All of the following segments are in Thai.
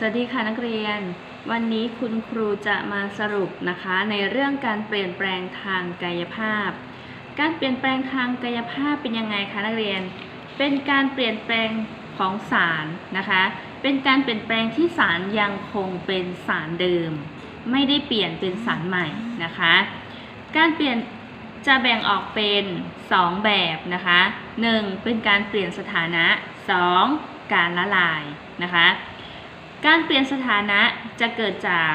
สวัสดีค่ะนักเรียน วันนี้คุณครูจะมาสรุปนะคะในเรื่องการเปลี่ยนแปลงทางกายภาพ การเปลี่ยนแปลงทางกายภาพเป็นยังไงคะนักเรียน เป็นการเปลี่ยนแปลงของสารนะคะ เป็นการเปลี่ยนแปลงที่สารยังคงเป็นสารเดิม ไม่ได้เปลี่ยนเป็นสารใหม่นะคะ การเปลี่ยนจะแบ่งออกเป็น 2 แบบนะคะ 1. เป็นการเปลี่ยนสถานะ 2. การละลายนะคะ การเปลี่ยนสถานะจะเกิดจาก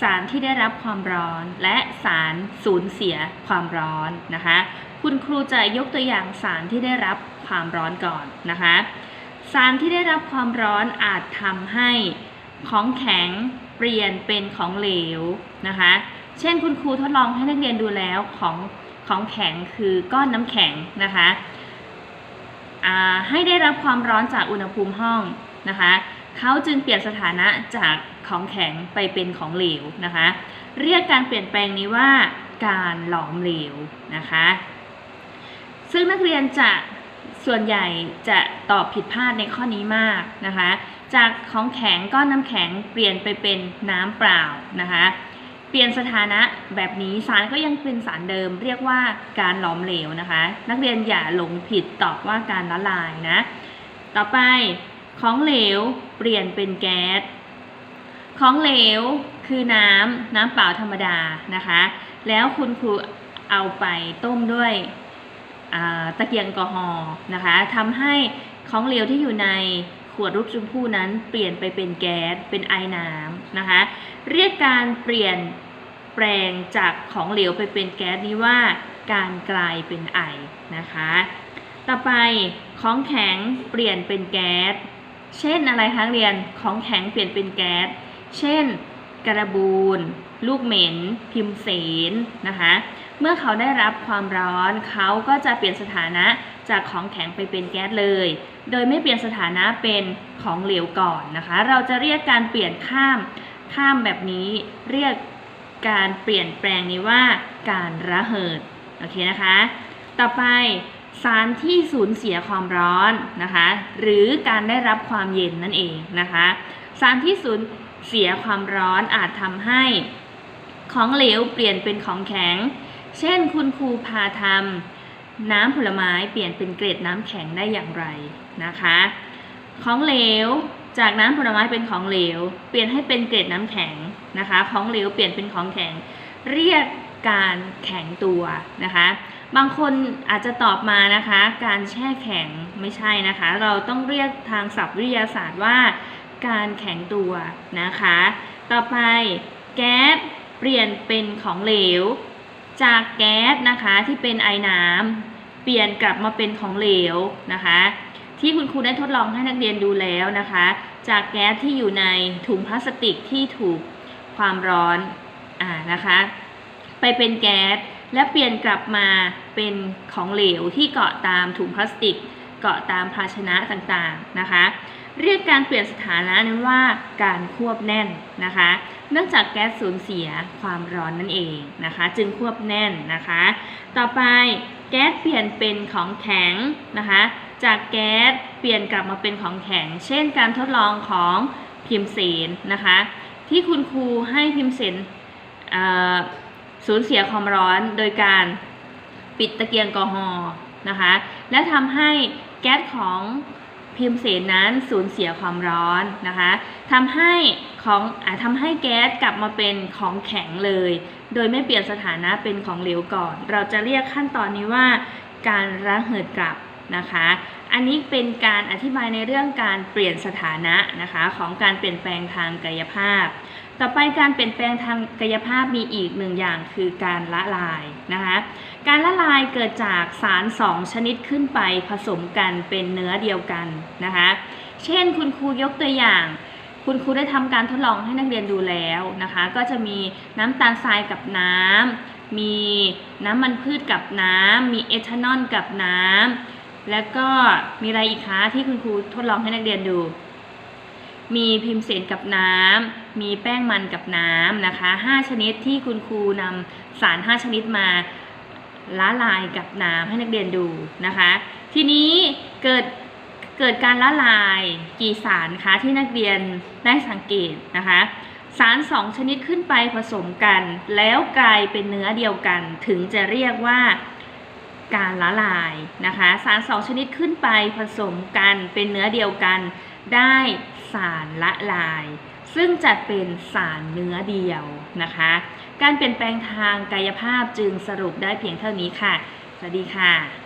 สารที่ได้รับความร้อนและสารสูญเสียความร้อนนะคะ คุณครูจะยกตัวอย่างสารที่ได้รับความร้อนก่อนนะคะ สารที่ได้รับความร้อนอาจทำให้ของแข็งเปลี่ยนเป็นของเหลวนะคะ เช่นคุณครูทดลองให้นักเรียนดูแล้วของของแข็งคือก้อนน้ำแข็งนะคะ ให้ได้รับความร้อนจากอุณหภูมิห้องนะคะ เขาจึงเปลี่ยนสถานะจากของแข็งไปเป็นของเหลวนะคะ เรียกการเปลี่ยนแปลงนี้ว่าการหลอมเหลวนะคะ ซึ่งนักเรียนจะส่วนใหญ่จะตอบผิดพลาดในข้อนี้มากนะคะ จากของแข็งก้อนน้ำแข็งเปลี่ยนไปเป็นน้ำเปล่านะคะ เปลี่ยนสถานะแบบนี้สารก็ยังเป็นสารเดิม เรียกว่าการหลอมเหลวนะคะ นักเรียนอย่าหลงผิดตอบว่าการละลายนะ ต่อไป ของเหลวเปลี่ยนเป็นแก๊ส ของเหลวคือน้ำน้ำเปล่าธรรมดานะคะ แล้วคุณครูเอาไปต้มด้วยตะเกียงแอลกอฮอล์นะคะทำให้ของเหลวที่อยู่ในขวดรูปชมพูนั้นเปลี่ยนไปเป็นแก๊สเป็นไอน้ำนะคะ เรียกการเปลี่ยนแปลงจากของเหลวไปเป็นแก๊สนี้ว่าการกลายเป็นไอนะคะ ต่อไปของแข็งเปลี่ยนเป็นแก๊ส เช่นอะไรคะเรียนของแข็งเปลี่ยนเป็นแก๊ส เช่นกระบูน ลูกเหม็น พิมเสนนะคะ เมื่อเขาได้รับความร้อน เขาก็จะเปลี่ยนสถานะจากของแข็งไปเป็นแก๊สเลย โดยไม่เปลี่ยนสถานะเป็นของเหลวก่อนนะคะ เราจะเรียกการเปลี่ยนข้ามข้ามแบบนี้เรียกการเปลี่ยนแปลงนี้ว่าการระเหิด โอเคนะคะ ต่อไป สารที่สูญเสียความร้อนนะคะ หรือการได้รับความเย็นนั่นเองนะคะ สารที่สูญเสียความร้อนอาจทำให้ของเหลวเปลี่ยนเป็นของแข็ง เช่นคุณครูพาทำน้ำผลไม้เปลี่ยนเป็นเกล็ดน้ำแข็งได้อย่างไรนะคะ ของเหลวจากน้ำผลไม้เป็นของเหลว เปลี่ยนให้เป็นเกล็ดน้ำแข็งนะคะ ของเหลวเปลี่ยนเป็นของแข็ง เรียกการแข็งตัวนะคะ บางคนอาจจะตอบมานะคะ การแช่แข็งไม่ใช่นะคะ เราต้องเรียกทางศัพท์วิทยาศาสตร์ว่า การแข็งตัวนะคะ ต่อไปแก๊สเปลี่ยนเป็นของเหลว จากแก๊สนะคะที่เป็นไอน้ำเปลี่ยนกลับมาเป็นของเหลวนะคะ ที่คุณครูได้ทดลองให้นักเรียนดูแล้วนะคะ จากแก๊สที่อยู่ในถุงพลาสติกที่ถูกความร้อนอ่านะคะ ไปเป็นแก๊ส และเปลี่ยนกลับมาเป็นของเหลวที่เกาะตามถุงพลาสติก เกาะตามภาชนะต่างๆนะคะ เรียกการเปลี่ยนสถานะนั้นว่าการควบแน่นนะคะ เนื่องจากแก๊สสูญเสียความร้อนนั่นเองนะคะ จึงควบแน่นนะคะ ต่อไปแก๊สเปลี่ยนเป็นของแข็งนะคะจากแก๊สเปลี่ยนกลับมาเป็นของแข็ง เช่น การทดลองของพิมเสนนะคะ ที่คุณครูให้พิมเสนเสูญเสียความร้อนโดยการปิดตะเกียงกอฮอล์นะคะ และทำให้แก๊สของพิมเสนนั้นสูญเสียความร้อนนะคะทำให้ของอาทำให้แก๊สกลับมาเป็นของแข็งเลย โดยไม่เปลี่ยนสถานะเป็นของเหลวก่อน เราจะเรียกขั้นตอนนี้ว่าการระเหิดกลับนะคะ อันนี้เป็นการอธิบายในเรื่องการเปลี่ยนสถานะนะคะของการเปลี่ยนแปลงทางกายภาพ ต่อไปการเปลี่ยนแปลงทางกายภาพมีอีกหนึ่งอย่างคือการละลายนะคะการละลายเกิดจากสารสองชนิดขึ้นไปผสมกันเป็นเนื้อเดียวกันนะคะเช่นคุณครูยกตัวอย่างคุณครูได้ทำการทดลองให้นักเรียนดูแล้วนะคะ ก็จะมีน้ำตาลทรายกับน้ำมีน้ำมันพืชกับน้ำมีเอทานอลกับน้ำ แล้วก็มีอะไรอีกคะที่คุณครูทดลองให้นักเรียนดู มีพิมพ์เสนกับน้ำ มีแป้งมันกับน้ำนะคะ 5 ชนิดที่คุณครูนำสาร 5 ชนิดมาละลายกับน้ำให้นักเรียนดูนะคะ ทีนี้เกิดเกิดการละลายกี่สารคะที่นักเรียนได้สังเกตนะคะ สารสองชนิดขึ้นไปผสมกัน แล้วกลายเป็นเนื้อเดียวกัน ถึงจะเรียกว่า การละลายนะคะ สารสองชนิดขึ้นไปผสมกันเป็นเนื้อเดียวกันได้สารละลาย ซึ่งจัดเป็นสารเนื้อเดียวนะคะ การเปลี่ยนแปลงทางกายภาพจึงสรุปได้เพียงเท่านี้ค่ะ สวัสดีค่ะ